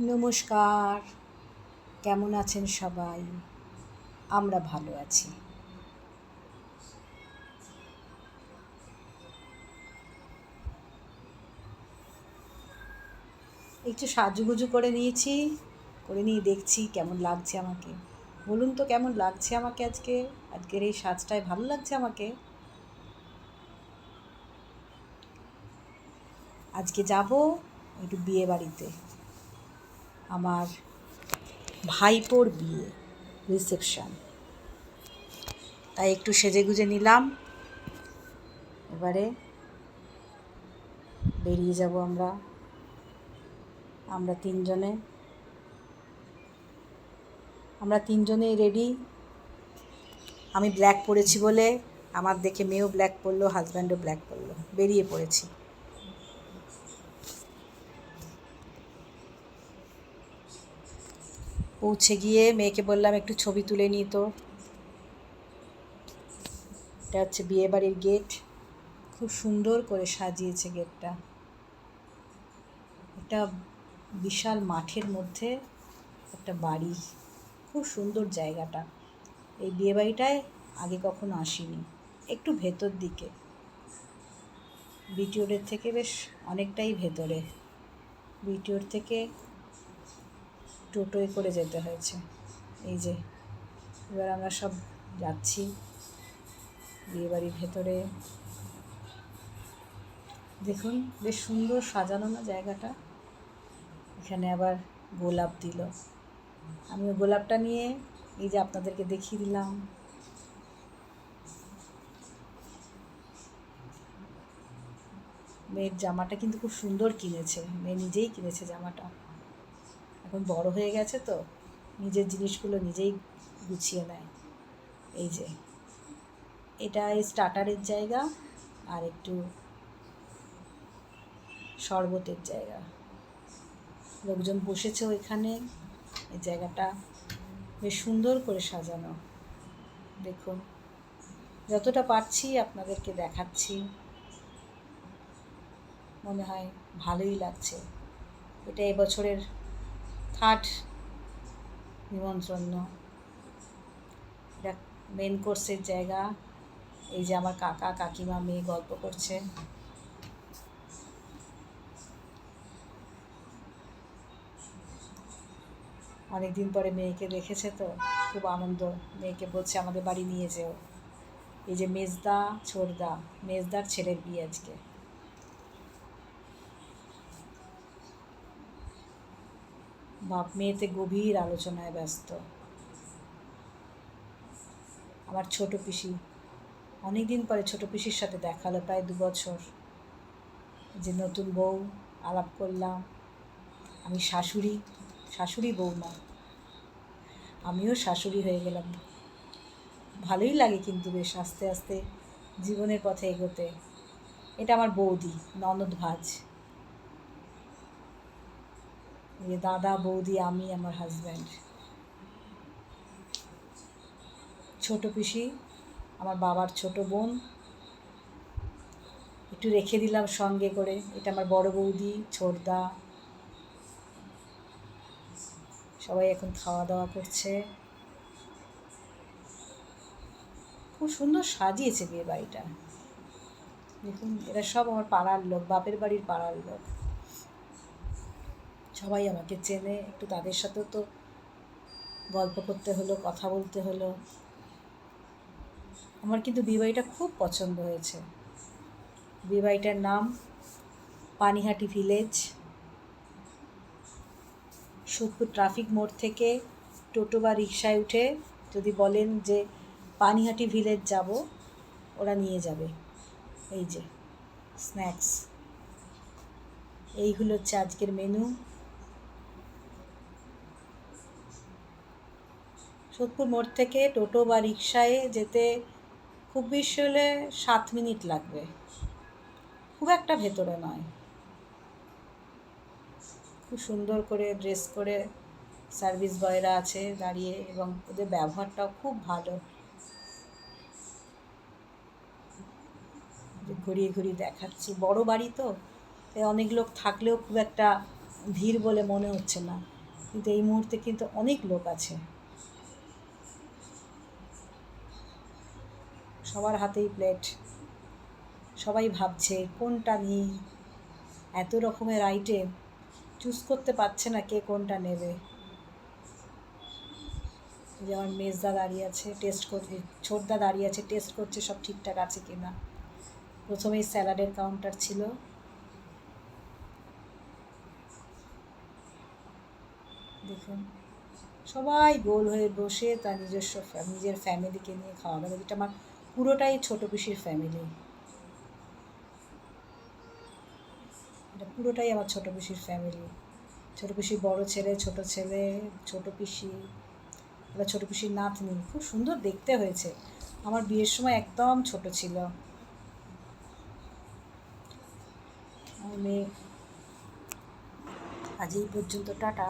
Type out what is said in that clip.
নমস্কার। কেমন আছেন সবাই? আমরা ভালো আছি। একটু সাজুগুজু করে নিয়েছি, করে নিয়ে দেখছি কেমন লাগছে আমাকে। বলুন তো কেমন লাগছে আমাকে আজকে? আজকের এই সাজটায় ভালো লাগছে আমাকে? আজকে যাব একটু বিয়ে বাড়িতে। আমার ভাইপোর বিয়ে রিসেপশন তাই একটু সেজে গুজে নিলাম। এবারে বেরিয়ে যাব আমরা। আমরা তিনজনে। আমরা তিনজনেই রেডি আমি ব্ল্যাক পরেছি বলে, আমার দেখে মেয়েও ব্ল্যাক পরলো হাজব্যান্ডও ব্ল্যাক পরলো। বেরিয়ে পড়েছি। পৌঁছে গিয়ে মেয়েকে বললাম, একটু ছবি তুলে নিই তো। এটা হচ্ছে বিয়েবাড়ির গেট। খুব সুন্দর করে সাজিয়েছে গেটটা। একটা বিশাল মাঠের মধ্যে একটা বাড়ি। খুব সুন্দর জায়গাটা। এই বিয়েবাড়িটায় আগে কখনো আসিনি। একটু ভেতর দিকে। বিটিওরের থেকে বেশ অনেকটাই ভেতরে। বিটিওর থেকে টোটোয় করে যেতে হয়েছে। এই যে, এবার আমরা সব যাচ্ছি। বিয়েবাড়ির ভেতরে। দেখুন, বেশ সুন্দর সাজানো না জায়গাটা? এখানে আবার গোলাপ দিল। আমি গোলাপটা নিয়ে এই যে আপনাদেরকে দেখিয়ে দিলাম। মেয়ের জামাটা কিন্তু খুব সুন্দর কিনেছে। মেয়ে নিজেই কিনেছে জামাটা। এখন বড় হয়ে গেছে তো, নিজের জিনিসগুলো নিজেই গুছিয়ে নেয়। এই যে, এটা স্টার্টারের জায়গা আর একটু শরবতের জায়গা। লোকজন বসেছে ওইখানে, এই জায়গাটা বেশ সুন্দর করে সাজানো। দেখুন, যতটা পারছি আপনাদেরকে দেখাচ্ছি। মনে হয় ভালোই লাগছে। এটা এবছরের থার্ড নিমন্ত্রণ। এটা মেন কোর্সের জায়গা। এই যে আমার কাকা, কাকিমা মেয়ে গল্প করছে। অনেকদিন পরে মেয়েকে দেখেছে তো, খুব আনন্দ। মেয়েকে বলছে, আমাদের বাড়ি নিয়ে যেও। এই যে মেজদা ছোড়দা মেজদার ছেলের বিয়ে আজকে। বাপ মেয়েতে গভীর আলোচনায় ব্যস্ত। আমার ছোট পিসি অনেক দিন পরে ছোট পিসির সাথে দেখা হলো প্রায় দু বছর। যে নতুন বউ, আলাপ করলাম। আমি শাশুড়ি শাশুড়ি বউ না, আমিও শাশুড়ি হয়ে গেলাম। ভালোই লাগে কিন্তু বেশ আস্তে আস্তে জীবনের পথে এগোতে। এটা আমার বৌদি, ননদ ভাজ। যে দাদা, বৌদি, আমি, আমার হাজব্যান্ড ছোট পিসি, আমার বাবার ছোট বোন। একটু রেখে দিলাম সঙ্গে করে। এটা আমার বড় বৌদি, ছোটদা। সবাই এখন খাওয়া দাওয়া করছে। খুব সুন্দর সাজিয়েছে বিয়ে বাড়িটা। দেখুন, এরা সব আমার পাড়ার লোক, বাপের বাড়ির পাড়ার লোক। সবাই আমাকে চেনে, একটু তাদের সাথেও তো গল্প করতে হলো, কথা বলতে হলো। আমার কিন্তু বিবাহিটা খুব পছন্দ হয়েছে। বিবাহিটার নাম পানিহাটি ভিলেজ। সোদপুর ট্রাফিক মোড় থেকে টোটো বা রিক্সায় উঠে যদি বলেন যে পানিহাটি ভিলেজ যাব, ওরা নিয়ে যাবে। এই যে স্ন্যাক্স এইগুলো হচ্ছে আজকের মেনু সোদপুর মোড় থেকে টোটো বা রিক্সায় যেতে খুব বেশি হলে সাত মিনিট লাগবে। খুব একটা ভেতরে নয়। খুব সুন্দর করে ড্রেস করে সার্ভিস বয়রা আছে দাঁড়িয়ে এবং ওদের ব্যবহারটাও খুব ভালো। ঘুরিয়ে ঘুরিয়ে দেখাচ্ছি। বড় বাড়ি তো, তাই অনেক লোক থাকলেও খুব একটা ভিড় বলে মনে হচ্ছে না। কিন্তু এই মুহূর্তে কিন্তু অনেক লোক আছে। সবার হাতেই প্লেট সবাই ভাবছে, কোনটা নিই? এত রকমের আইটেম চুজ করতে পারছে না কে কোনটা নেবে। যে আমার মেজদা দাঁড়িয়ে আছে টেস্ট করছে, ছোটদা দাঁড়িয়ে আছে টেস্ট করছে সব ঠিকঠাক আছে কি না প্রথমেই স্যালাডের কাউন্টার ছিল। দেখুন, সবাই গোল হয়ে বসে তার নিজস্ব নিজের ফ্যামিলিকে নিয়ে খাওয়া দাওয়া। যেটা আমার পুরোটাই ছোট পিসির ফ্যামিলি এটা পুরোটাই আমার ছোট পিসির ফ্যামিলি ছোট পিসির বড় ছেলে, ছোট ছেলে, ছোট পিসি এবার ছোট পিসির নাতনি। খুব সুন্দর দেখতে হয়েছে। আমার বিয়ের সময় একদম ছোট ছিল। আমি আজ এই পর্যন্ত, টাটা।